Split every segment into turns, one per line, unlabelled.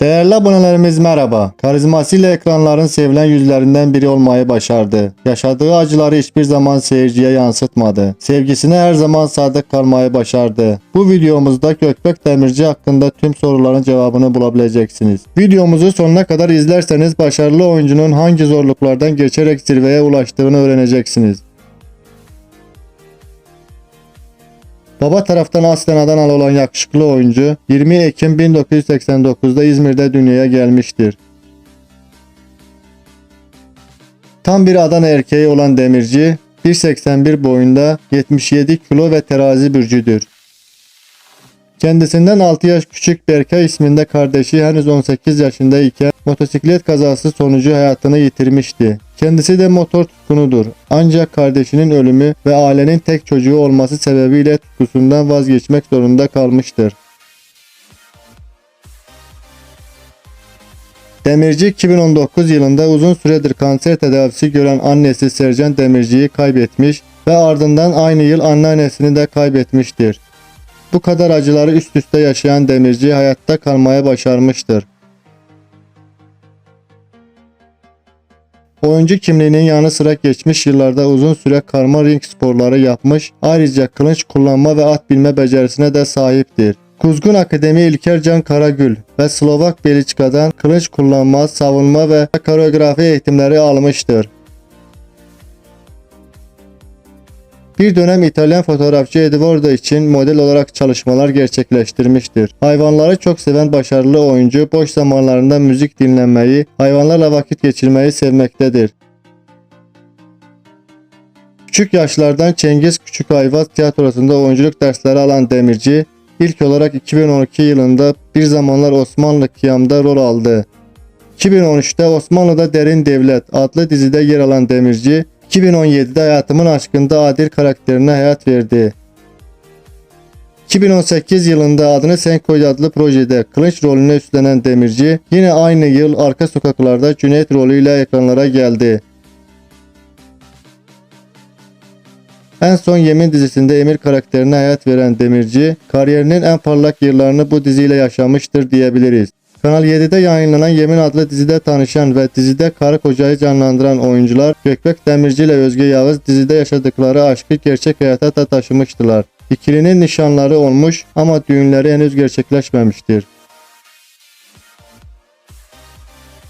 Değerli abonelerimiz merhaba. Karizmasıyla ekranların sevilen yüzlerinden biri olmayı başardı. Yaşadığı acıları hiçbir zaman seyirciye yansıtmadı. Sevgisine her zaman sadık kalmayı başardı. Bu videomuzda Gökbek Demirci hakkında tüm soruların cevabını bulabileceksiniz. Videomuzu sonuna kadar izlerseniz başarılı oyuncunun hangi zorluklardan geçerek zirveye ulaştığını öğreneceksiniz. Baba taraftan aslen Adanalı olan yakışıklı oyuncu 20 Ekim 1989'da İzmir'de dünyaya gelmiştir. Tam bir Adana erkeği olan Demirci 1.81 boyunda 77 kilo ve terazi bürcüdür. Kendisinden 6 yaş küçük Berkay isminde kardeşi henüz 18 yaşındayken motosiklet kazası sonucu hayatını yitirmişti. Kendisi de motor tutkunudur. Ancak kardeşinin ölümü ve ailenin tek çocuğu olması sebebiyle tutkusundan vazgeçmek zorunda kalmıştır. Demirci 2019 yılında uzun süredir kanser tedavisi gören annesi Sercan Demirci'yi kaybetmiş ve ardından aynı yıl anneannesini de kaybetmiştir. Bu kadar acıları üst üste yaşayan Demirci hayatta kalmaya başarmıştır. Oyuncu kimliğinin yanı sıra geçmiş yıllarda uzun süre karma ring sporları yapmış, ayrıca kılıç kullanma ve at binme becerisine de sahiptir. Kuzgun Akademi İlker Can Karagül ve Slovak Beliçka'dan kılıç kullanma, savunma ve koreografi eğitimleri almıştır. Bir dönem İtalyan fotoğrafçı Eduardo için model olarak çalışmalar gerçekleştirmiştir. Hayvanları çok seven başarılı oyuncu boş zamanlarında müzik dinlemeyi, hayvanlarla vakit geçirmeyi sevmektedir. Küçük yaşlardan Cengiz Küçük Ayvaz tiyatrosunda oyunculuk dersleri alan Demirci, ilk olarak 2012 yılında Bir Zamanlar Osmanlı Kıyam'da rol aldı. 2013'te Osmanlı'da Derin Devlet adlı dizide yer alan Demirci, 2017'de Hayatımın Aşkında Adil karakterine hayat verdi. 2018 yılında Adını Sen Koy adlı projede Kılıç rolünü üstlenen Demirci, yine aynı yıl Arka Sokaklarda Cüneyt rolüyle ekranlara geldi. En son Yemin dizisinde Emir karakterine hayat veren Demirci, kariyerinin en parlak yıllarını bu diziyle yaşamıştır diyebiliriz. Kanal 7'de yayınlanan Yemin adlı dizide tanışan ve dizide karı kocayı canlandıran oyuncular Gökbek Demirci ile Özge Yağız dizide yaşadıkları aşkı gerçek hayata da taşımıştılar. İkilinin nişanları olmuş ama düğünleri henüz gerçekleşmemiştir.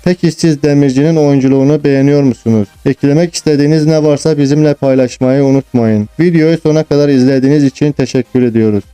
Peki siz Demirci'nin oyunculuğunu beğeniyor musunuz? Eklemek istediğiniz ne varsa bizimle paylaşmayı unutmayın. Videoyu sona kadar izlediğiniz için teşekkür ediyoruz.